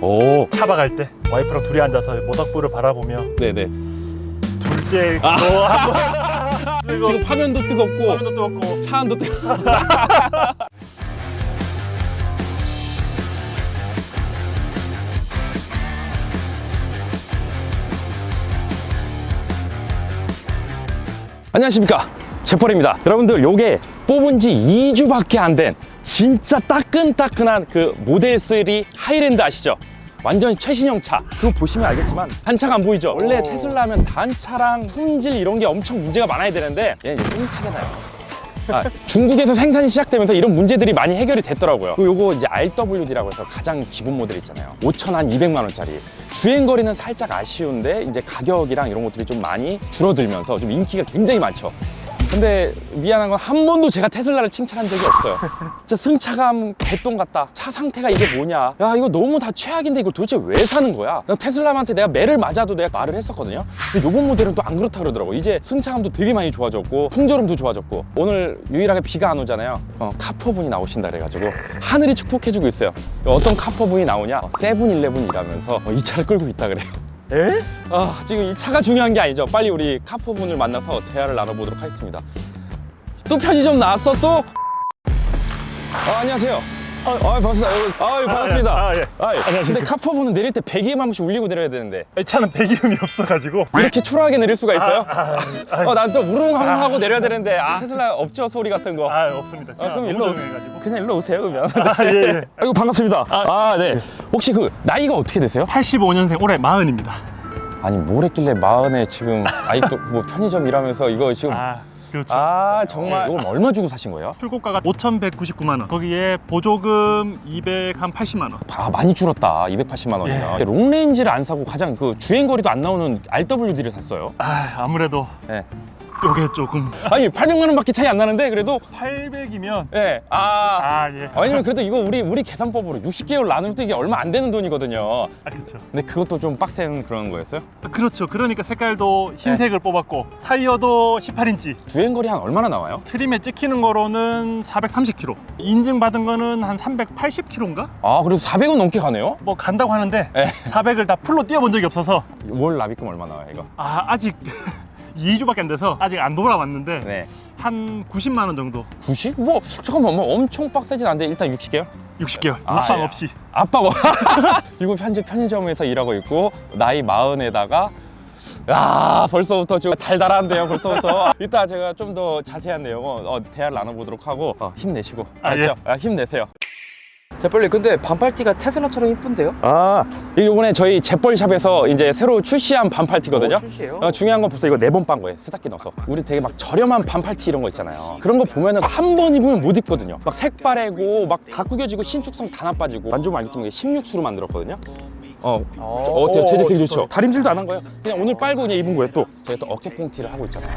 오. 차박할 때 와이프랑 둘이 앉아서 모닥불을 바라보며 네네. 둘째 한번 그리고 지금 화면도 뜨겁고 화면도 뜨겁고. 차 안도 뜨겁고 안녕하십니까. 제펄입니다. 여러분들 요게 뽑은 지 2주밖에 안 된 진짜 따끈따끈한 그 모델 3 하이랜드 아시죠? 완전 최신형 차 그거 보시면 알겠지만 단차가 안 보이죠? 원래 오. 테슬라면 단차랑 품질 이런 게 엄청 문제가 많아야 되는데 얘는 이제 뚱차잖아요 아, 중국에서 생산이 시작되면서 이런 문제들이 많이 해결이 됐더라고요. 그리고 요거 이제 RWD라고 해서 가장 기본 모델 있잖아요. 5천 한 200만 원짜리. 주행 거리는 살짝 아쉬운데 이제 가격이랑 이런 것들이 좀 많이 줄어들면서 좀 인기가 굉장히 많죠. 근데 미안한 건 한 번도 제가 테슬라를 칭찬한 적이 없어요. 진짜 승차감 개똥 같다. 차 상태가 이게 뭐냐. 야 이거 너무 다 최악인데 이걸 도대체 왜 사는 거야? 나 테슬라한테 내가 매를 맞아도 내가 말을 했었거든요. 근데 요번 모델은 또 안 그렇다 그러더라고. 이제 승차감도 되게 많이 좋아졌고 풍조름도 좋아졌고 오늘 유일하게 비가 안 오잖아요. 어, 카퍼분이 나오신다 그래가지고 하늘이 축복해주고 있어요. 어떤 카퍼분이 나오냐? 어, 세븐일레븐 일하면서 어, 이 차를 끌고 있다 그래요. 에? 아, 지금 이 차가 중요한 게 아니죠. 빨리 우리 카포분을 만나서 대화를 나눠보도록 하겠습니다. 또 편의점 나왔어 또? 아, 안녕하세요. 아, 아 반갑습니다. 여러분. 아, 반갑습니다. 아, 예. 아, 안녕하십니까. 근데 카포분은 내릴 때 배기음 한 번씩 울리고 내려야 되는데 이 차는 배기음이 없어가지고 이렇게 초라하게 내릴 수가 있어요? 아, 아, 어, 난 또 우릉 한번 아. 하고 내려야 되는데 아, 테슬라 없죠 소리 같은 거. 아 없습니다. 아, 그럼 일로 조용해가지고. 그냥 일로 오세요 그러면. 아, 예, 예. 아이고 반갑습니다. 아, 아, 네. 혹시 그 나이가 어떻게 되세요? 85년생 올해 마흔입니다. 아니 뭘 했길래 마흔에 지금 아직도 뭐 편의점 일하면서 이거 지금 아 그렇죠. 아 정말 이건 얼마 주고 사신 거예요? 출고가가 5,199만 원. 거기에 보조금 280만 원. 아 많이 줄었다 280만 원이면 예. 롱레인지를 안 사고 가장 그 주행거리도 안 나오는 RWD를 샀어요 아 아무래도 네. 요게 조금 아니 800만 원밖에 차이 안 나는데 그래도 800이면 예. 아 아 예. 아니면 그래도 이거 우리 우리 계산법으로 60개월 나누면 또 이게 얼마 안 되는 돈이거든요 아 그렇죠. 근데 그것도 좀 빡센 그런 거였어요? 그렇죠. 그러니까 색깔도 흰색을 뽑았고 타이어도 18인치. 주행 거리 한 얼마나 나와요? 트림에 찍히는 거로는 430km. 인증받은 거는 한 380km인가? 아 그래도 400원 넘게 가네요? 뭐 간다고 하는데 예. 400을 다 풀로 뛰어본 적이 없어서 월 납입금 얼마 나와요 이거? 아 아직 2주밖에 안 돼서 아직 안 돌아왔는데 네 한 90만 원 정도 90? 뭐 잠깐만 뭐 엄청 빡세진 않은데 일단 60개월? 60개월 아, 합방 예. 없이 아빠가 그리고 현재 편의점에서 일하고 있고 나이 마흔에다가 야 벌써부터 좀 달달한데요 벌써부터 이따 제가 좀 더 자세한 내용은 어, 대화를 나눠보도록 하고 어, 힘내시고 아, 알죠? 아, 힘내세요 대빨리 근데 반팔티가 테슬라처럼 이쁜데요? 아 이번에 저희 잿벌샵에서 이제 새로 출시한 반팔티거든요 어? 어, 중요한 건 벌써 이거 네 번 빤 거예요 세탁기 넣어서 우리 되게 막 저렴한 반팔티 이런 거 있잖아요 그런 거 보면은 한 번 입으면 못 입거든요 막 색바래고 막 다 구겨지고 신축성 다 나빠지고 만져보면 알겠지만 이게 16수로 만들었거든요 어, 어, 어때요? 재질 되게 좋죠? 다림질도 안 한 거예요. 그냥 오늘 빨고 그냥 입은 거예요, 또. 제가 또 어깨 뽕 티를 하고 있잖아요.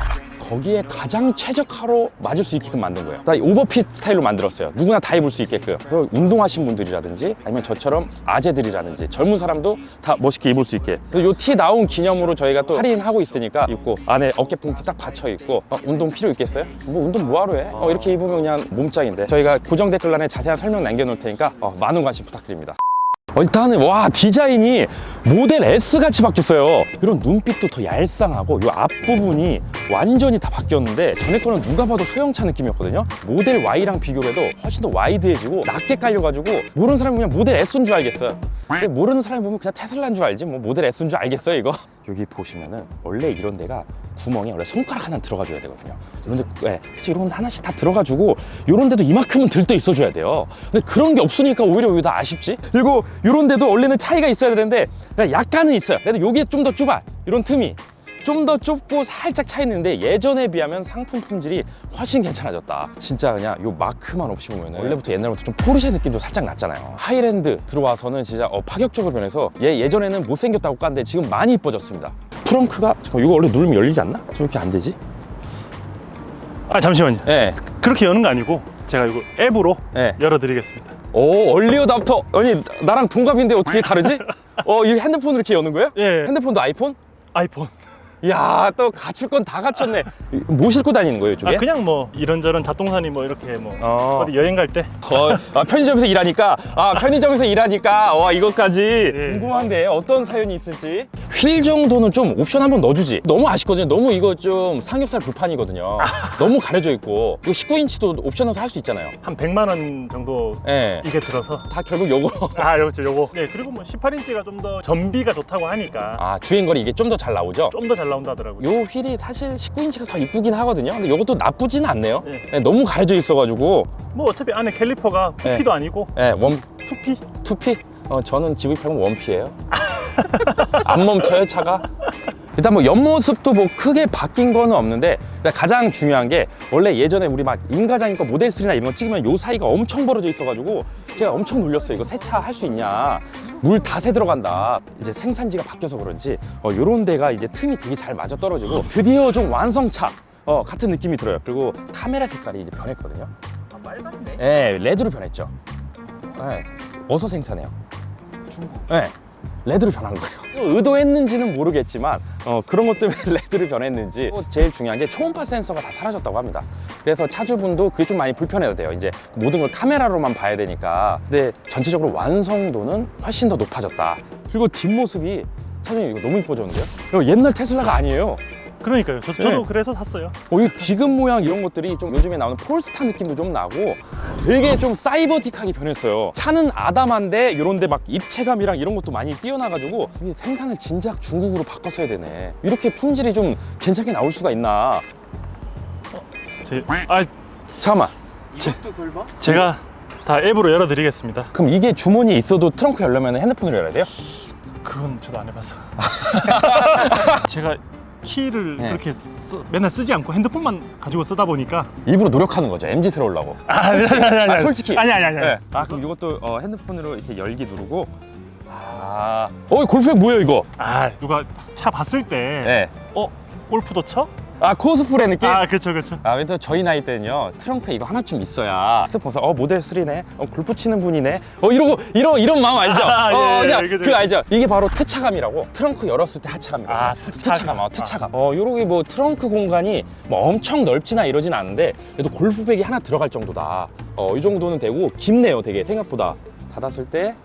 거기에 가장 최적화로 맞을 수 있게끔 만든 거예요. 다 오버핏 스타일로 만들었어요. 누구나 다 입을 수 있게끔. 그래서 운동하신 분들이라든지 아니면 저처럼 아재들이라든지 젊은 사람도 다 멋있게 입을 수 있게. 그래서 요 티 나온 기념으로 저희가 또 할인하고 있으니까 입고 안에 어깨 뽕티 딱 받쳐 입고 어, 운동 필요 있겠어요? 뭐 운동 뭐하러 해? 어, 이렇게 입으면 그냥 몸짱인데. 저희가 고정 댓글란에 자세한 설명 남겨놓을 테니까 어, 많은 관심 부탁드립니다. 어, 일단은 와 디자인이 모델 S 같이 바뀌었어요. 이런 눈빛도 더 얄쌍하고 이 앞부분이 완전히 다 바뀌었는데 전에 거는 누가 봐도 소형차 느낌이었거든요. 모델 Y랑 비교를 해도 훨씬 더 와이드해지고 낮게 깔려가지고 모르는 사람이 그냥 모델 S인 줄 알겠어요. 근데 모르는 사람이 보면 그냥 테슬라인 줄 알지 뭐 모델 S인 줄 알겠어요 이거. 여기 보시면은 원래 이런 데가 구멍이 원래 손가락 하나 들어가줘야 되거든요. 이런 데, 예, 그치, 이런 데 하나씩 다 들어가지고 이런 데도 이만큼은 들떠 있어줘야 돼요. 근데 그런 게 없으니까 오히려 여기 다 아쉽지? 그리고 이런 데도 원래는 차이가 있어야 되는데 약간은 있어요. 그래도 요게 좀더 좁아. 이런 틈이. 좀 더 좁고 살짝 차 있는데 예전에 비하면 상품 품질이 훨씬 괜찮아졌다. 진짜 그냥 요 마크만 없이 보면은 원래부터 옛날부터 좀 포르쉐 느낌도 살짝 났잖아요. 하이랜드 들어와서는 진짜 어, 파격적으로 변해서 얘 예전에는 못생겼다고 깠는데 지금 많이 이뻐졌습니다. 프렁크가 잠깐 이거 원래 누르면 열리지 않나? 저 이렇게 안 되지? 아 잠시만요 예. 그렇게 여는 거 아니고 제가 이거 앱으로 예. 열어드리겠습니다 오 얼리어답터 아니 나랑 동갑인데 어떻게 다르지? 어 이 핸드폰으로 이렇게 여는 거예요? 예 핸드폰도 아이폰? 아이폰 야, 또 갖출 건 다 갖췄네. 뭐 싣고 다니는 거예요, 이쪽에? 아 그냥 뭐 이런저런 잡동사니 뭐 이렇게 뭐 어. 어 디 여행 갈 때? 어, 아, 편의점에서 일하니까? 아 편의점에서 일하니까? 와 이것까지. 궁금한데 어떤 사연이 있을지. 휠 정도는 좀 옵션 한번 넣어주지. 너무 아쉽거든요. 너무 이거 좀 삼겹살 불판이거든요. 너무 가려져 있고. 이거 19인치도 옵션 넣어서 할수 있잖아요. 한 100만 원 정도 예. 이게 들어서? 다 결국 요거. 아 요거 요거. 네 그리고 뭐 18인치가 좀 더 전비가 좋다고 하니까. 아 주행거리 이게 좀 더 잘 나오죠? 좀 더 잘 나 온다 하더라고요 요 휠이 사실 19인치가 더 이쁘긴 하거든요 근데 요것도 나쁘지는 않네요 네. 예, 너무 가려져 있어가지고 뭐 어차피 안에 캘리퍼가 네. 2P도 아니고 예, 원 2P 2P? 어, 저는 지브이평은 원피예요. 안 멈춰요 차가? 일단 뭐 옆모습도 뭐 크게 바뀐 거는 없는데 가장 중요한 게 원래 예전에 우리 막 임가장 거 모델 3나 이런 거 찍으면 요 사이가 엄청 벌어져 있어가지고 제가 엄청 놀렸어요. 이거 세차 할 수 있냐? 물 다 새 들어간다. 이제 생산지가 바뀌어서 그런지 어, 요런 데가 이제 틈이 되게 잘 맞아 떨어지고 드디어 좀 완성차 어, 같은 느낌이 들어요. 그리고 카메라 색깔이 이제 변했거든요. 아 빨간데 예, 레드로 변했죠. 예, 어서 생산해요. 중국 네. 레드로 변한 거예요. 의도했는지는 모르겠지만 어, 그런 것 때문에 레드로 변했는지 또 제일 중요한 게 초음파 센서가 다 사라졌다고 합니다. 그래서 차주분도 그게 좀 많이 불편해야 돼요. 이제 모든 걸 카메라로만 봐야 되니까. 근데 전체적으로 완성도는 훨씬 더 높아졌다. 그리고 뒷모습이 차주님 이거 너무 이뻐졌는데요? 이거 옛날 테슬라가 아니에요. 그러니까요 저, 저도 네. 그래서 샀어요 어, 이 지금 모양 이런 것들이 좀 요즘에 나오는 폴스타 느낌도 좀 나고 되게 좀 사이버틱하게 변했어요. 차는 아담한데 이런데 막 입체감이랑 이런 것도 많이 뛰어나가지고 이게 생산을 진작 중국으로 바꿨어야 되네. 이렇게 품질이 좀 괜찮게 나올 수가 있나? 제, 아 잠깐만. 이것도 설마? 제가 다 앱으로 열어드리겠습니다 그럼 이게 주머니에 있어도 트렁크 열려면 핸드폰으로 열어야 돼요? 그건 저도 안 해봐서 제가 키를 네. 그렇게 쓰- 맨날 쓰지 않고 핸드폰만 가지고 쓰다 보니까 일부러 노력하는 거죠. MZ스러우려고. 아니 아니 아니 아니 아, 솔직히. 아니 아니 아니 네. 아 그럼 이것도 어, 핸드폰으로 이렇게 열기 누르고. 아, 어 골프백 뭐예요 이거? 아 누가 차 봤을 때 네. 어? 골프도 쳐? 아 코스프레 느낌? 아 그쵸 그쵸 아, 그래서 저희 나이 때는요 트렁크에 이거 하나쯤 있어야 스폰서 어 모델 3네, 어 골프 치는 분이네, 어 이러고 이런 이런 마음 알죠? 아, 예, 어 예, 그냥 알겠죠, 그 알죠? 이게 바로 트차감이라고 트렁크 열었을 때 하차감이거든요. 아, 트차감, 트차감. 어 트차감. 어 요렇게 뭐 트렁크 공간이 뭐 엄청 넓지나 이러진 않은데 그래도 골프백이 하나 들어갈 정도다. 어 이 정도는 되고 깊네요, 되게 생각보다 닫았을 때.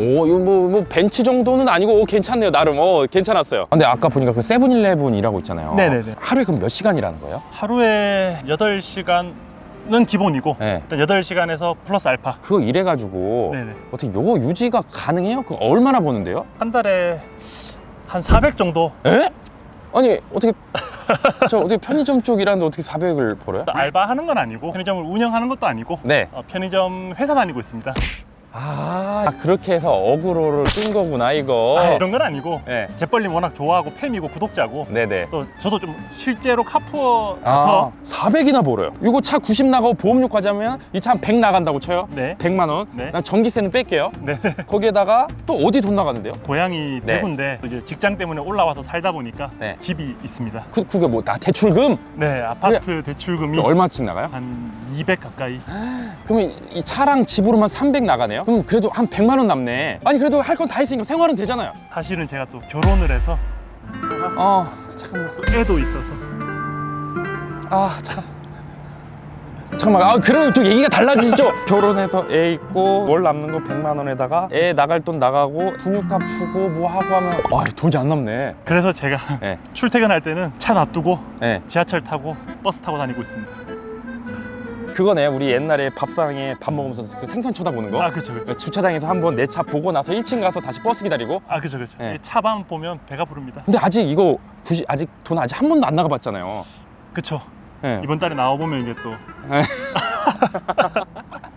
오, 이거 뭐, 뭐, 벤츠 정도는 아니고, 오, 괜찮네요, 나름. 어, 괜찮았어요. 근데 아까 보니까 그 세븐일레븐 일하고 있잖아요. 네네네. 하루에 그럼 몇 시간 일하는 거예요? 하루에 8시간은 기본이고 네. 일단 8시간에서 플러스 알파 그거 일해가지고 네네 어떻게 요거 유지가 가능해요? 그거 얼마나 버는데요? 한 달에 한 400 정도 에? 아니 어떻게 저 어떻게 편의점 쪽 일하는데 어떻게 400을 벌어요? 알바하는 건 아니고 편의점을 운영하는 것도 아니고 네. 어, 편의점 회사 다니고 있습니다 아 그렇게 해서 어그로를 끈 거구나 이거. 아, 이런 건 아니고 네. 재벌님 워낙 좋아하고 팬이고 구독자고 네네. 또 저도 좀 실제로 아, 카푸어라서 400이나 벌어요. 이거 차 90 나가고 보험료까지 하면 이 차 한 100 나간다고 쳐요. 네. 100만 원. 네. 난 전기세는 뺄게요. 네. 거기에다가 또 어디 돈 나가는데요? 고향이 네. 대구인데 또 이제 직장 때문에 올라와서 살다 보니까 네. 집이 있습니다. 그, 그게 뭐, 나 대출금? 네, 아파트 대출금이 그 얼마씩 나가요? 한 200 가까이. 그러면 이 차랑 집으로만 300 나가네요? 그럼 그래도 한 100만 원 남네. 아니 그래도 할 건 다 했으니까 생활은 되잖아요. 사실은 제가 또 결혼을 해서 어, 잠깐만. 또 애도 있어서 아, 잠깐. 잠깐만. 아, 그러면 또 얘기가 달라지죠. 결혼해서 애 있고 월 남는 거 100만 원에다가 애 나갈 돈 나가고 분유값 주고 뭐 하고 하면 와, 돈이 안 남네. 그래서 제가 네. 출퇴근할 때는 차 놔두고 네. 지하철 타고 버스 타고 다니고 있습니다. 그거네. 우리 옛날에 밥상에 밥 먹으면서 그 생선 쳐다보는 거. 아, 그렇죠, 그렇죠. 주차장에서 한번 내 차 보고 나서 1층 가서 다시 버스 기다리고. 아, 그렇죠, 그렇죠. 네. 이 차만 보면 배가 부릅니다. 근데 아직 이거 굳이 아직 돈 아직 한 번도 안 나가봤잖아요. 그렇죠. 네. 이번 달에 나와 보면 이제 또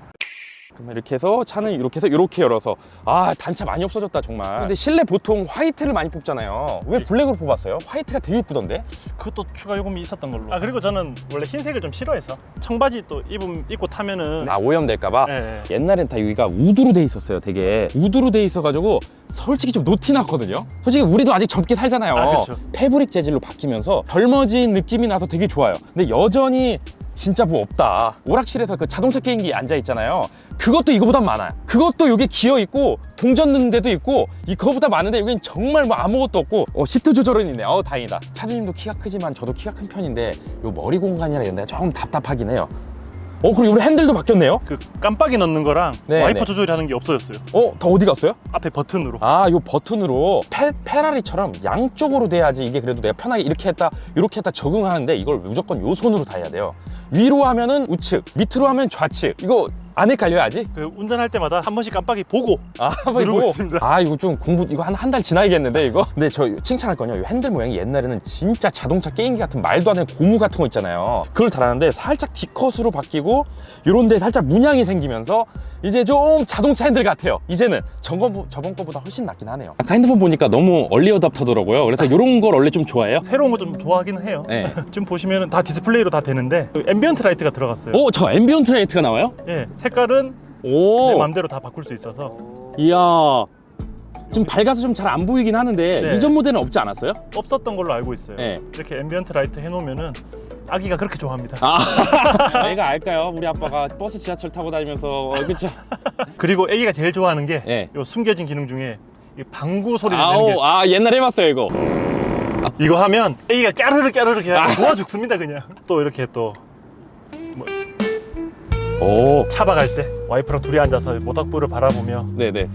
그럼 이렇게 해서 차는 이렇게 해서 이렇게 열어서. 아 단차 많이 없어졌다 정말. 근데 실내 보통 화이트를 많이 뽑잖아요. 왜 블랙으로 뽑았어요? 화이트가 되게 이쁘던데? 그것도 추가 요금이 있었던 걸로. 아, 그리고 저는 원래 흰색을 좀 싫어해서 청바지 또 입음 입고 타면은 아 오염될까봐? 예, 예. 옛날엔 다 여기가 우드로 돼 있었어요 되게. 우드로 돼 있어가지고 솔직히 좀 노티 났거든요. 솔직히 우리도 아직 젊게 살잖아요. 아, 그쵸. 패브릭 재질로 바뀌면서 젊어진 느낌이 나서 되게 좋아요. 근데 여전히 진짜 뭐 없다. 오락실에서 그 자동차 게임기 앉아 있잖아요. 그것도 이거보다 많아요. 그것도 여기 기어 있고 동전 넣는 데도 있고 이거보다 많은데 여기는 정말 뭐 아무것도 없고 어, 시트 조절은 있네. 어 다행이다. 차주님도 키가 크지만 저도 키가 큰 편인데 요 머리 공간이라 이런 데가 조금 답답하긴 해요. 어 그리고 우리 핸들도 바뀌었네요. 그 깜빡이 넣는 거랑 네, 와이퍼 네. 조절하는 게 없어졌어요. 어더 어디 갔어요? 앞에 버튼으로. 아, 요 버튼으로 페, 페라리처럼 양쪽으로 돼야지 이게 그래도 내가 편하게 이렇게 했다, 이렇게 했다 적응하는데 이걸 무조건 요 손으로 다 해야 돼요. 위로 하면은 우측, 밑으로 하면 좌측. 이거 안 헷갈려야지. 그 운전할 때마다 한 번씩 깜빡이 보고 아, 누르고 보고. 있습니다. 아, 이거 좀 공부 이거 한 한 달 지나야겠는데 이거. 근데 저 칭찬할 거냐? 요 핸들 모양이 옛날에는 진짜 자동차 게임기 같은 말도 안 되는 고무 같은 거 있잖아요. 그걸 달았는데 살짝 D컷으로 바뀌고 요런 데 살짝 문양이 생기면서 이제 좀 자동차 핸들 같아요. 이제는 저번 저번 거보다 훨씬 낫긴 하네요. 아까 핸드폰 보니까 너무 얼리 어답터더라고요. 그래서 이런 걸 원래 좀 좋아해요. 새로운 거 좀 좋아하긴 해요. 네. 지금 보시면은 다 디스플레이로 다 되는데 그 앰비언트 라이트가 들어갔어요. 오, 저 앰비언트 라이트가 나와요? 예, 색깔은 내 오, 마음대로 다 바꿀 수 있어서 이야. 지금 밝아서 좀 잘 안 보이긴 하는데 네. 이전 모델은 없지 않았어요? 없었던 걸로 알고 있어요. 네. 이렇게 앰비언트 라이트 해놓으면은 아기가 그렇게 좋아합니다. 아, 애가 알까요? 우리 아빠가 버스 지하철 타고 다니면서 어, 그쵸? 그리고 아기가 제일 좋아하는 게 네. 요 숨겨진 기능 중에 이 방구 소리를 내는 게 아우, 아 옛날 에 해봤어요 이거. 이거 하면 아기가 까르르 까르르 그냥 좋아 죽습니다 그냥. 또 이렇게 또 오, 차박할 때 와이프랑 둘이 앉아서 모닥불을 바라보며 네네.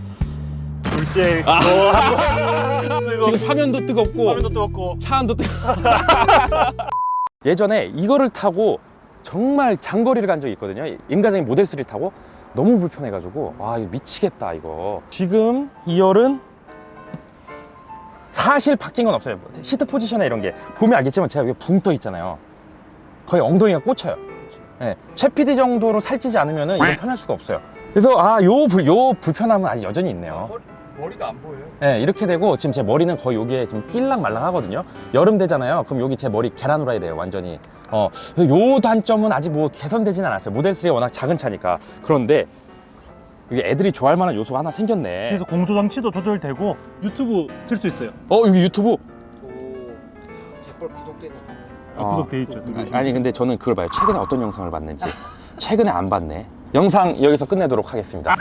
둘째 아. 지금 화면도 뜨겁고 화면도 뜨겁고 차 안도 뜨거. 예전에 이거를 타고 정말 장거리를 간 적이 있거든요. 임가장이 모델 3를 타고 너무 불편해가지고 와 이거 미치겠다 이거. 지금 2열은 사실 바뀐 건 없어요. 시트 포지션에 이런 게 보면 알겠지만 제가 여기 붕 떠 있잖아요. 거의 엉덩이가 꽂혀요. 네, 최피디 정도로 살찌지 않으면 이건 편할 수가 없어요. 그래서 아요 요 불편함은 아직 여전히 있네요. 머리가 안 보여요. 네, 이렇게 되고 지금 제 머리는 거의 여기에 지금 낄랑말랑 하거든요. 여름 되잖아요. 그럼 여기 제 머리 계란 후라이 돼요, 완전히. 어, 그래서 요 단점은 아직 뭐 개선되지는 않았어요. 모델 3가 워낙 작은 차니까. 그런데 여기 애들이 좋아할 만한 요소가 하나 생겼네. 그래서 공조 장치도 조절되고 유튜브 틀 수 있어요. 어, 여기 유튜브. 오, 재벌 구독되는. 아, 어. 구독돼 있죠. 아, 아니 근데 저는 그걸 봐요. 최근에 어떤 영상을 봤는지. 최근에 안 봤네. 영상 여기서 끝내도록 하겠습니다.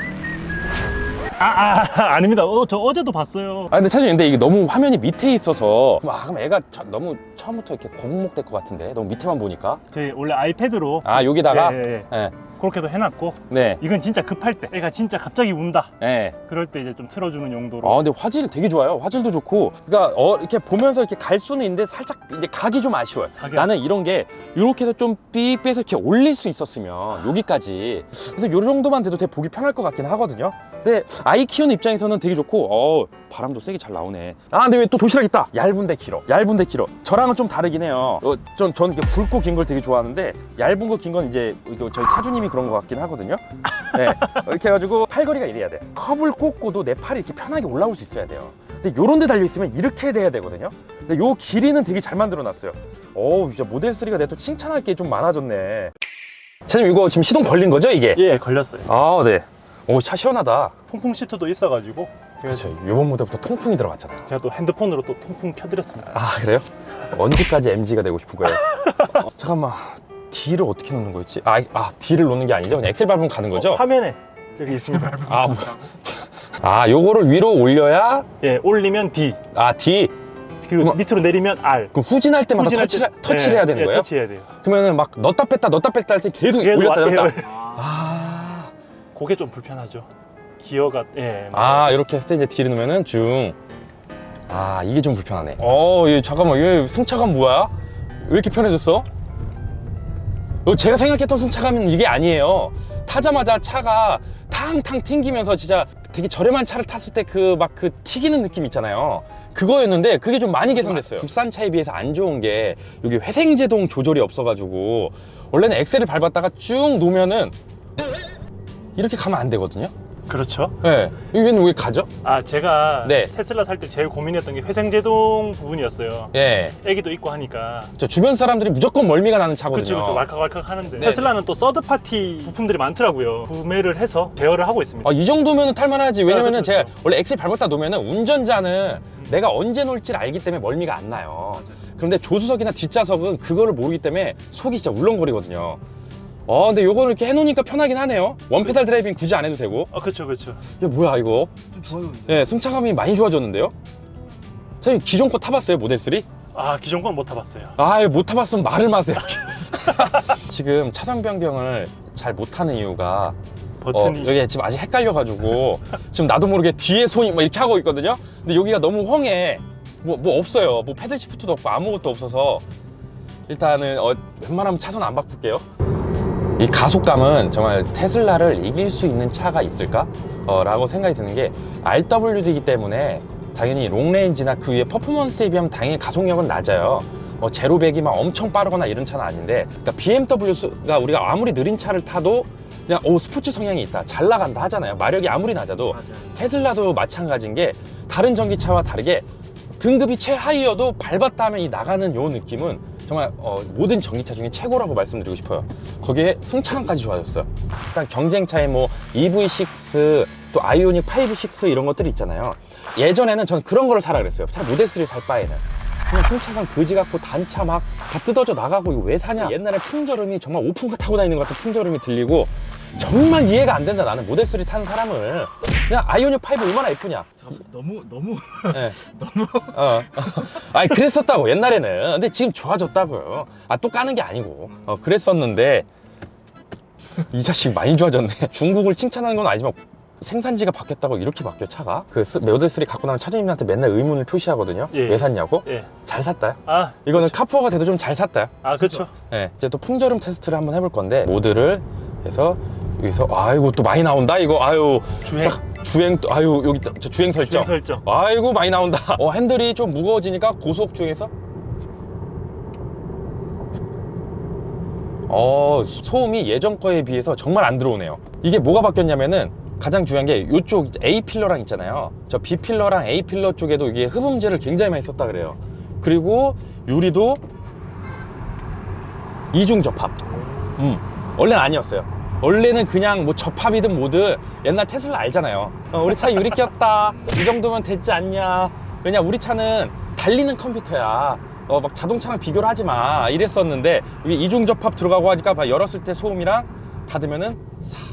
아, 아, 아 아닙니다. 어, 저 어제도 봤어요. 아 근데 차주님 근데 이게 너무 화면이 밑에 있어서 아 그럼 애가 저- 너무 처음부터 이렇게 고목될 것 같은데 너무 밑에만 보니까 저희 원래 아이패드로 아 여기다가 예, 예, 예. 네, 그렇게도 해놨고 네, 이건 진짜 급할 때 애가 진짜 갑자기 운다 네. 그럴 때 이제 좀 틀어주는 용도로 아 근데 화질 되게 좋아요. 화질도 좋고. 그러니까 어, 이렇게 보면서 이렇게 갈 수는 있는데 살짝 이제 각이 좀 아쉬워요. 각이 나는 이런 게 이렇게 해서 좀삑 빼서 이렇게 올릴 수 있었으면 여기까지. 그래서 이 정도만 돼도 되게 보기 편할 것 같긴 하거든요. 근데 아이 키우는 입장에서는 되게 좋고 어 바람도 세게 잘 나오네. 아 근데 왜 또 도시락 있다. 얇은데 길어. 얇은데 길어. 저랑은 좀 다르긴 해요. 어, 전 저는 이렇게 굵고 긴 걸 되게 좋아하는데 얇은 거 긴 건 이제 이거 저희 차주님이 그런 것 같긴 하거든요. 네. 이렇게 해가지고 팔걸이가 이래야 돼. 컵을 꽂고도 내 팔이 이렇게 편하게 올라올 수 있어야 돼요. 근데 요런 데 달려 있으면 이렇게 돼야 되거든요. 근데 요 길이는 되게 잘 만들어 놨어요. 어우, 진짜 모델 3가 내가 또 칭찬할 게 좀 많아졌네. 차장님 이거 지금 시동 걸린 거죠, 이게? 예 걸렸어요 아, 네. 오, 차 시원하다. 통풍 시트도 있어가지고 제가, 그렇죠. 요번 모델부터 통풍이 들어갔잖아. 제가 또 핸드폰으로 또 통풍 켜드렸습니다 아, 그래요? 언제까지 MG가 되고 싶은 거예요? 어, 잠깐만. D를 어떻게 놓는 거였지? 아, 아, D를 놓는 게 아니죠? 그냥 엑셀 밟으면 가는 거죠? 어, 화면에 저기 있습니다 아, 뭐. 아, 요거를 위로 올려야 예 올리면 D 아, D. 그리고 뭐- 밑으로 내리면 R 그럼 후진할 때마다 후진할 터치를, 때- 터치를 예, 해야 되는 예, 거예요? 터치해야 돼요 그러면은 막 넣었다 뺐다 넣었다 뺐다 할 때 계속 계속 올렸다 와- 내렸다. 예, 아, 그게 좀 불편하죠 기어가 예 아 이렇게 했을 때 이제 D를 넣으면은 중. 아 이게 좀 불편하네. 어, 얘 잠깐만, 얘 승차감 뭐야? 왜 이렇게 편해졌어? 어, 제가 생각했던 승차감은 이게 아니에요. 타자마자 차가 탕탕 튕기면서 진짜 되게 저렴한 차를 탔을 때 그막그 튀기는 느낌 있잖아요. 그거였는데 그게 좀 많이 개선됐어요. 국산 차에 비해서 안 좋은 게 여기 회생제동 조절이 없어가지고 원래는 엑셀을 밟았다가 쭉 놓으면은 이렇게 가면 안 되거든요. 그렇죠. 네. 이건 왜 가죠? 아 제가 네. 테슬라 살 때 제일 고민했던 게 회생제동 부분이었어요. 예. 애기도 있고 하니까 저 주변 사람들이 무조건 멀미가 나는 차거든요. 그렇죠, 그렇죠. 왈칵왈칵 하는데 네. 테슬라는 또 서드 파티 부품들이 많더라고요. 구매를 해서 제어를 하고 있습니다. 아, 이 정도면 탈만하지. 왜냐면은 아, 그렇죠, 제가. 원래 엑셀 밟았다 놓으면은 운전자는 내가 언제 놓을지 알기 때문에 멀미가 안 나요. 그런데 조수석이나 뒷좌석은 그거를 모르기 때문에 속이 진짜 울렁거리거든요. 어, 근데 요거를 이렇게 해놓으니까 편하긴 하네요. 원페달 드라이빙 굳이 안 해도 되고. 아 그렇죠, 그렇죠. 이게 뭐야, 이거? 좀 좋아요. 예, 승차감이 많이 좋아졌는데요? 선생님, 기존 거 타봤어요, 모델 3? 아 기존 건 못 타봤어요. 아, 못 타봤으면 말을 마세요. 지금 차선 변경을 잘 못하는 이유가 어, 버튼이 여기 지금 아직 헷갈려가지고 지금 나도 모르게 뒤에 손이 막 이렇게 하고 있거든요. 근데 여기가 너무 헝해. 뭐, 뭐 없어요. 뭐 패들 시프트도 없고 아무것도 없어서 일단은 어, 웬만하면 차선 안 바꿀게요. 이 가속감은 정말 테슬라를 이길 수 있는 차가 있을까? 어, 라고 생각이 드는 게 RWD이기 때문에 당연히 롱레인지나 그 위에 퍼포먼스에 비하면 당연히 가속력은 낮아요. 뭐 제로백이 막 엄청 빠르거나 이런 차는 아닌데 그러니까 BMW가 우리가 아무리 느린 차를 타도 그냥 오 스포츠 성향이 있다 잘 나간다 하잖아요 마력이 아무리 낮아도 맞아요. 테슬라도 마찬가지인 게 다른 전기차와 다르게 등급이 최하위여도 밟았다 하면 이 나가는 요 느낌은 정말 어, 모든 전기차 중에 최고라고 말씀드리고 싶어요. 거기에 승차감까지 좋아졌어요. 일단 경쟁차에 뭐 EV6, 또 아이오닉 5, 6 이런 것들이 있잖아요. 예전에는 전 그런 거를 사라 그랬어요. 차 모델 3살 바에는. 그냥 승차감 그지 같고 단차 막 다 뜯어져 나가고 이거 왜 사냐? 옛날에 풍절음이 정말 오픈카 타고 다니는 것 같은 풍절음이 들리고 정말 이해가 안 된다 나는 모델 3 타는 사람을 그냥 아이오닉 5 얼마나 예쁘냐? 너무 너무 예. 어. 아니 그랬었다고 옛날에는. 근데 지금 좋아졌다고요. 아 또 까는 게 아니고. 어 그랬었는데 이 자식 많이 좋아졌네. 중국을 칭찬하는 건 아니지만 생산지가 바뀌었다고 이렇게 바뀌어 차가. 그 스- 모델 3 갖고 나면 차주님한테 맨날 의문을 표시하거든요. 예. 왜 샀냐고? 예. 잘 샀다. 아 이거는 카푸어가 돼도 좀 잘 샀다. 아 그렇죠. 예. 이제 또 풍절음 테스트를 한번 해볼 건데 모드를 해서 여기서 아이고 또 많이 나온다 이거 아유 주행. 자, 주행 또 아유 여기 또- 저 주행 설정 주행 설정. 아이고 많이 나온다. 어 핸들이 좀 무거워지니까 고속 중에서 어 소음이 예전 거에 비해서 정말 안 들어오네요. 이게 뭐가 바뀌었냐면은 가장 중요한 게 이쪽 A 필러랑 있잖아요. 저 B 필러랑 A 필러 쪽에도 이게 흡음재를 굉장히 많이 썼다 그래요. 그리고 유리도 이중 접합. 음, 원래는 아니었어요. 원래는 그냥 뭐 접합이든 뭐든 옛날 테슬라 알잖아요. 어, 우리 차 유리 꼈다. 이 정도면 됐지 않냐. 왜냐, 우리 차는 달리는 컴퓨터야. 어, 막 자동차랑 비교를 하지 마. 이랬었는데, 이게 이중 접합 들어가고 하니까 봐, 열었을 때 소음이랑 닫으면은 사.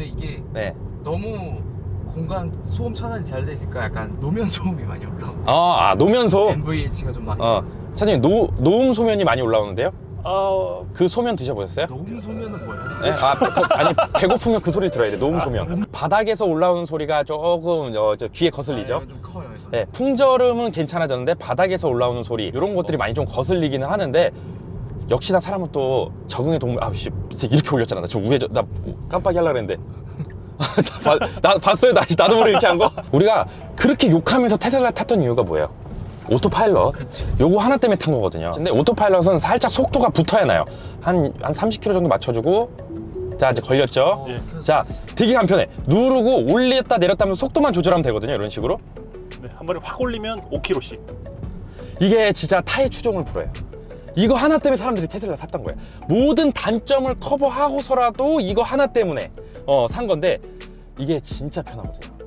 아 근데 이게 네. 너무 공간 소음 차단이 잘 돼 있으니까 약간 노면 소음이 많이 올라와. 어, 아, 노면 소음. MVH가 좀 많이. 어, 차장님, 노, 노음 소면이 많이 올라오는데요? 어 그 소면 드셔보셨어요? 노음 소면은 뭐야? 네? 아, 그, 아니 배고프면 그 소리 들어야 돼. 노음 소면. 바닥에서 올라오는 소리가 조금 어, 저 귀에 거슬리죠. 아, 좀 커요. 이거. 네, 풍절음은 괜찮아졌는데 바닥에서 올라오는 소리 이런 것들이 많이 좀 거슬리기는 하는데 역시나 사람은 또 적응의 동물. 아우 씨, 진짜 이렇게 올렸잖아. 나 지금 우회전 나 깜빡이 하려 그랬는데. 나, 봐- 나 봤어요. 나, 나도 모르게 이렇게 한 거. 우리가 그렇게 욕하면서 테슬라 탔던 이유가 뭐예요? 오토파일럿. 그치. 요거 하나 때문에 탄 거거든요. 근데 오토파일럿은 살짝 속도가 붙어야 나요. 한, 한 30km 정도 맞춰주고. 자, 이제 걸렸죠? 예. 자, 되게 간편해. 누르고 올렸다 내렸다 하면 속도만 조절하면 되거든요. 이런 식으로. 네, 한 번에 확 올리면 5km씩. 이게 진짜 타의 추종을 불어요. 이거 하나 때문에 사람들이 테슬라 샀던 거예요. 모든 단점을 커버하고서라도 이거 하나 때문에 어, 산 건데 이게 진짜 편하거든요.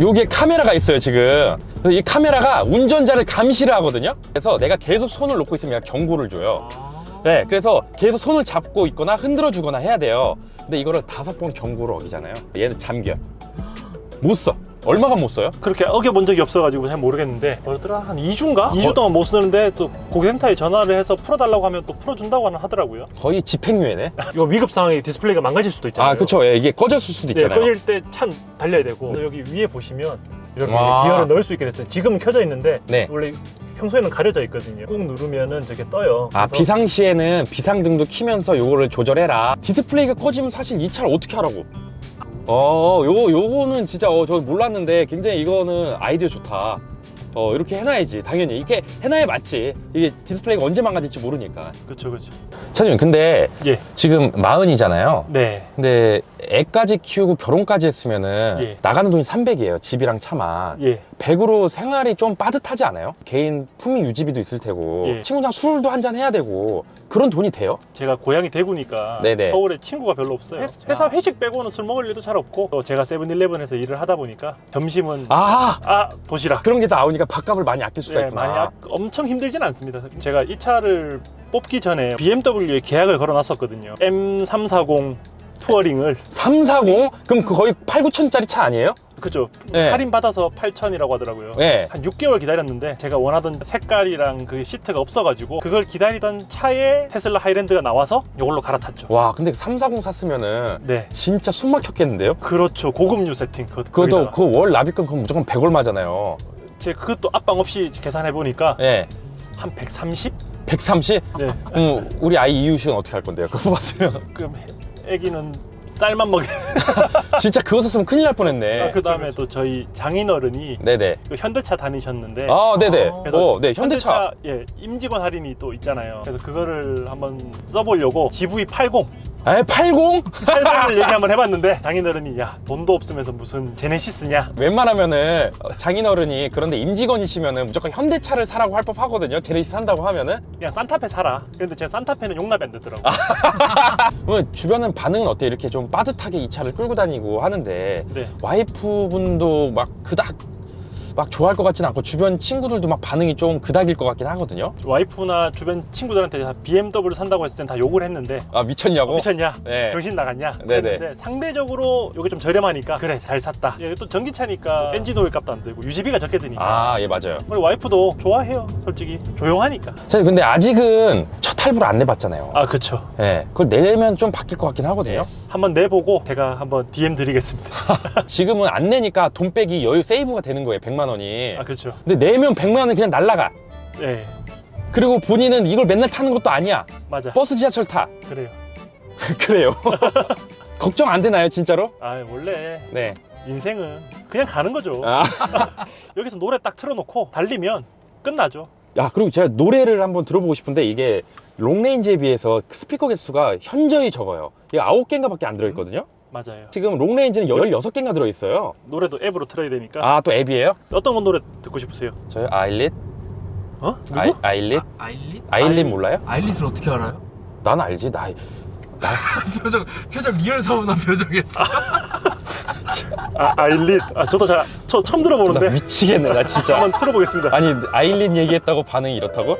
요게 카메라가 있어요 지금. 이 카메라가 운전자를 감시를 하거든요. 그래서 내가 계속 손을 놓고 있으면 얘가 경고를 줘요. 아. 네, 그래서 계속 손을 잡고 있거나 흔들어 주거나 해야 돼요. 근데 이거를 다섯 번 경고를 어기잖아요. 얘는 잠겨. 못 써. 얼마가 못 써요? 그렇게 어겨본 적이 없어가지고 잘 모르겠는데 뭐더라 한 2주인가? 어. 2주 동안 못 쓰는데 또 고객센터에 전화를 해서 풀어달라고 하면 또 풀어준다고 하더라고요. 거의 집행유예네. 이거 위급 상황에 디스플레이가 망가질 수도 있잖아요. 아, 그쵸. 예, 이게 꺼졌을 수도 네, 있잖아요. 꺼질 때 찬 달려야 되고 여기 위에 보시면 이렇게 와. 기어를 넣을 수 있게 됐어요. 지금은 켜져 있는데 네. 원래 평소에는 가려져 있거든요. 꾹 누르면은 저게 떠요. 아 그래서 비상 시에는 비상등도 키면서 요거를 조절해라 디스플레이가 꺼지면 사실 이 차를 어떻게 하라고 어 요거 요거는 진짜 어, 저 몰랐는데 굉장히 이거는 아이디어 좋다 어 이렇게 해놔야지 당연히 이게 해놔야 맞지 이게 디스플레이가 언제 망가질지 모르니까 그렇죠, 그렇죠. 차장님 근데 예, 지금 마흔이잖아요 네, 근데 애까지 키우고 결혼까지 했으면은 예. 나가는 돈이 300이에요 집이랑 차만 예. 100으로 생활이 좀 빠듯하지 않아요? 개인 품위 유지비도 있을 테고 예. 친구랑 술도 한잔 해야 되고 그런 돈이 돼요? 제가 고향이 대구니까 네네. 서울에 친구가 별로 없어요. 회- 회사 회식 빼고는 술 먹을 일도 잘 없고 또 제가 세븐일레븐에서 일을 하다 보니까 점심은 아, 아 도시락. 그런 게다 나오니까 밥값을 많이 아낄 수가 예, 있구나 많이 아- 엄청 힘들진 않습니다. 제가 이 차를 뽑기 전에 BMW에 계약을 걸어놨었거든요. M340 투어링을 340? 그럼 그 거의 8, 9천짜리 차 아니에요? 그죠 네. 할인 받아서 8천이라고 하더라고요. 네. 한 6개월 기다렸는데 제가 원하던 색깔이랑 그 시트가 없어가지고 그걸 기다리던 차에 테슬라 하이랜드가 나와서 이걸로 갈아탔죠. 와 근데 340 샀으면은 네. 진짜 숨 막혔겠는데요? 그렇죠. 고급류 세팅. 그, 그것도 그월 납입금 그럼 무조건 100 얼마잖아요 제 그것도 압방 없이 계산해 보니까 예. 한 130? 130? 네. 음, 우리 아이 이유식은 어떻게 할 건데요? 그거 봤으면 그럼 애기는 쌀만 먹여. 진짜 그거 샀으면 큰일 날 뻔했네 그 다음에 또 저희 장인어른이 네네 그 현대차 다니셨는데 아 네네 아. 그래서 어, 네 현대차 예 임직원 할인이 또 있잖아요. 그래서 그거를 한번 써보려고 GV80 에 80? 80을 얘기 한번 해봤는데 장인어른이 야 돈도 없으면서 무슨 제네시스냐 웬만하면은 어, 장인어른이 그런데 임직원이시면은 무조건 현대차를 사라고 할 법하거든요. 제네시스 산다고 하면은 그냥 산타페 사라. 근데 제가 산타페는 용납이 안 되더라고. 요 그러면 주변은 반응은 어때? 요 이렇게 좀 빠듯하게 이 차를 끌고 다니고 하는데 네. 와이프분도 막 그닥 막 좋아할 것 같진 않고 주변 친구들도 막 반응이 좀 그닥일 것 같긴 하거든요. 와이프나 주변 친구들한테 다 BMW 산다고 했을 땐 다 욕을 했는데 아 미쳤냐고? 미쳤냐? 네. 정신 나갔냐? 네네. 그랬는데 상대적으로 이게 좀 저렴하니까 그래 잘 샀다. 이게 또 전기차니까 엔진 오일 값도 안 들고 유지비가 적게 드니까. 아예 맞아요. 우리 와이프도 좋아해요, 솔직히 조용하니까. 자 근데 아직은 첫 할부를 안 내봤잖아요. 아 그쵸. 예, 그걸 내면 좀 바뀔 것 같긴 하거든요. 한번 내보고 제가 한번 DM 드리겠습니다. 지금은 안 내니까 돈 빼기 여유 세이브가 되는 거예요. 100만 원이. 아 그쵸. 근데 내면 100만 원은 그냥 날라가. 예, 그리고 본인은 이걸 맨날 타는 것도 아니야. 맞아. 버스 지하철 타. 그래요. 그래요. 걱정 안 되나요, 진짜로? 아 원래 네. 인생은 그냥 가는 거죠. 아, 여기서 노래 딱 틀어놓고 달리면 끝나죠. 야, 그리고 제가 노래를 한번 들어보고 싶은데 이게 롱레인지에 비해서 그 스피커 개수가 현저히 적어요. 이게 9개인가밖에 안 들어있거든요. 맞아요. 지금 롱레인지는 16개인가 들어있어요. 노래도 앱으로 틀어야 되니까. 아, 또 앱이에요? 어떤 노래 듣고 싶으세요? 저요? 아일릿? 어? 누구? 아이, 아일릿? 아, 아일릿? 아일릿 몰라요? 아일릿을 어떻게 알아요? 난 알지. 나 표정 표정 리얼 서운한 표정이었어. 아, 아일릿. 아, 저도 잘, 저 처음 나 들어보는데. 미치겠네, 나 진짜. 한번 틀어보겠습니다. 아니, 아일릿 얘기했다고 반응이 이렇다고?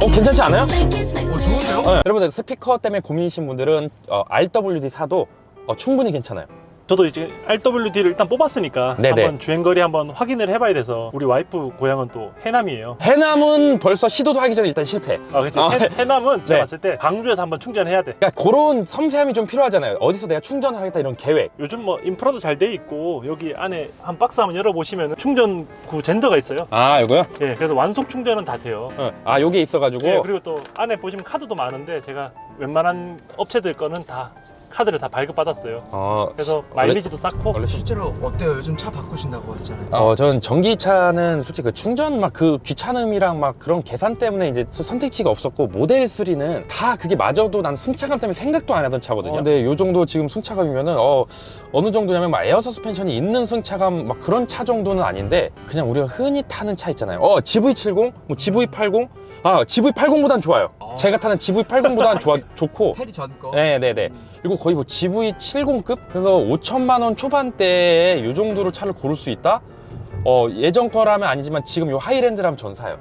어, 괜찮지 않아요? 어 좋은데요? 어, 여러분들 스피커 때문에 고민이신 분들은 어, RWD 사도 어, 충분히 괜찮아요. 저도 이제 RWD를 일단 뽑았으니까 네네. 한번 주행거리 한번 확인을 해봐야 돼서 우리 와이프 고향은 또 해남이에요. 해남은 벌써 시도도 하기 전에 일단 실패. 아, 그치. 아, 해, 해남은 제가 네. 봤을 때 광주에서 한번 충전해야 돼. 그러니까 그런 섬세함이 좀 필요하잖아요. 어디서 내가 충전을 하겠다 이런 계획. 요즘 뭐 인프라도 잘 돼 있고 여기 안에 한 박스 한번 열어보시면 충전구 젠더가 있어요. 아, 이거요? 예, 그래서 완속 충전은 다 돼요. 어. 아, 여기 있어가지고. 예, 그리고 또 안에 보시면 카드도 많은데 제가 웬만한 업체들 거는 다 카드를 다 발급받았어요. 어, 그래서 마일리지도 쌓고 원래 실제로 어때요? 요즘 차 바꾸신다고 했잖아요. 어, 전 전기차는 솔직히 그 충전 막 그 귀찮음이랑 막 그런 계산 때문에 이제 선택지가 없었고 모델 3는 다 그게 마저도 난 승차감 때문에 생각도 안 하던 차거든요. 어. 근데 요 정도 지금 승차감이면은 어 어느 정도냐면 막 에어 서스펜션이 있는 승차감 막 그런 차 정도는 아닌데 그냥 우리가 흔히 타는 차 있잖아요. 어 GV70, 뭐 GV80, 아 GV80보단 좋아요. 어. 제가 타는 GV80보단 좋아 좋고. 페리 전 거. 네네네. 그리고 거의 뭐 GV70급? 그래서 5천만 원 초반대에 이 정도로 차를 고를 수 있다? 어, 예전 거라면 아니지만 지금 요 하이랜드라면 전 사요.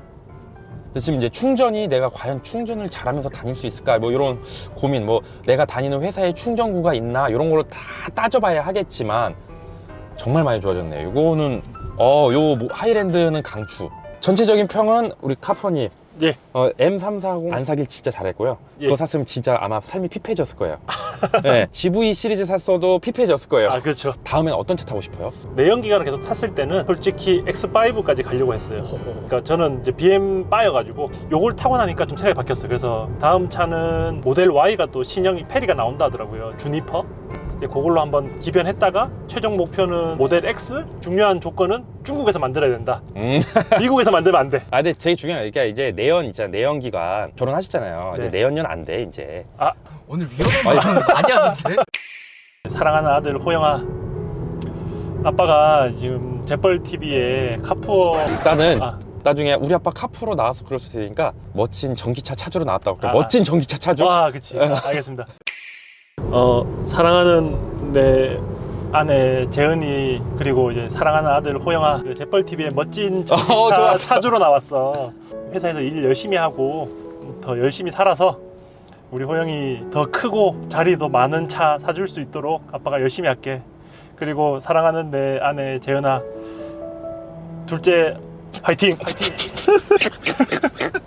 근데 지금 이제 충전이 내가 과연 충전을 잘하면서 다닐 수 있을까? 뭐 이런 고민, 뭐 내가 다니는 회사에 충전구가 있나? 이런 걸로 다 따져봐야 하겠지만 정말 많이 좋아졌네요. 이거는, 어, 요 뭐 하이랜드는 강추. 전체적인 평은 우리 카퍼님 예, 어, M340 안 사길 진짜 잘했고요. 예. 그거 샀으면 진짜 아마 삶이 피폐해졌을 거예요. 네, GV 시리즈 샀어도 피폐해졌을 거예요. 아 그렇죠. 다음엔 어떤 차 타고 싶어요? 내연기관을 계속 탔을 때는 솔직히 X5까지 가려고 했어요. 그러니까 저는 이제 BM 바여가지고 요걸 타고 나니까 좀 생각이 바뀌었어요. 그래서 다음 차는 모델 Y가 또 신형 페리가 나온다 하더라고요. 주니퍼. 이제 그걸로 한번 기변했다가 최종 목표는 모델 X 중요한 조건은 중국에서 만들어야 된다. 음. 미국에서 만들면 안 돼. 아 근데 제일 중요한 게 이제 내연 있잖아요 내연기관 결혼하셨잖아요 네. 이제 내연년 안 돼 이제 오늘 위험한 말 많이 하는데? 사랑하는 아들 호영아. 아빠가 지금 재벌 TV에 카푸어 일단은 아, 나중에 우리 아빠 카푸로 나와서 그럴 수 있으니까 멋진 전기차 차주로 나왔다고 아. 멋진 전기차 차주 와, 그치. 아, 알겠습니다. 어, 사랑하는 내 아내 재은이 그리고 이제 사랑하는 아들 호영아 그 재벌 TV에 멋진 어, 좋았어. 차주로 나왔어. 회사에서 일 열심히 하고 더 열심히 살아서 우리 호영이 더 크고 자리 더 많은 차 사줄 수 있도록 아빠가 열심히 할게. 그리고 사랑하는 내 아내 재은아 둘째 파이팅 파이팅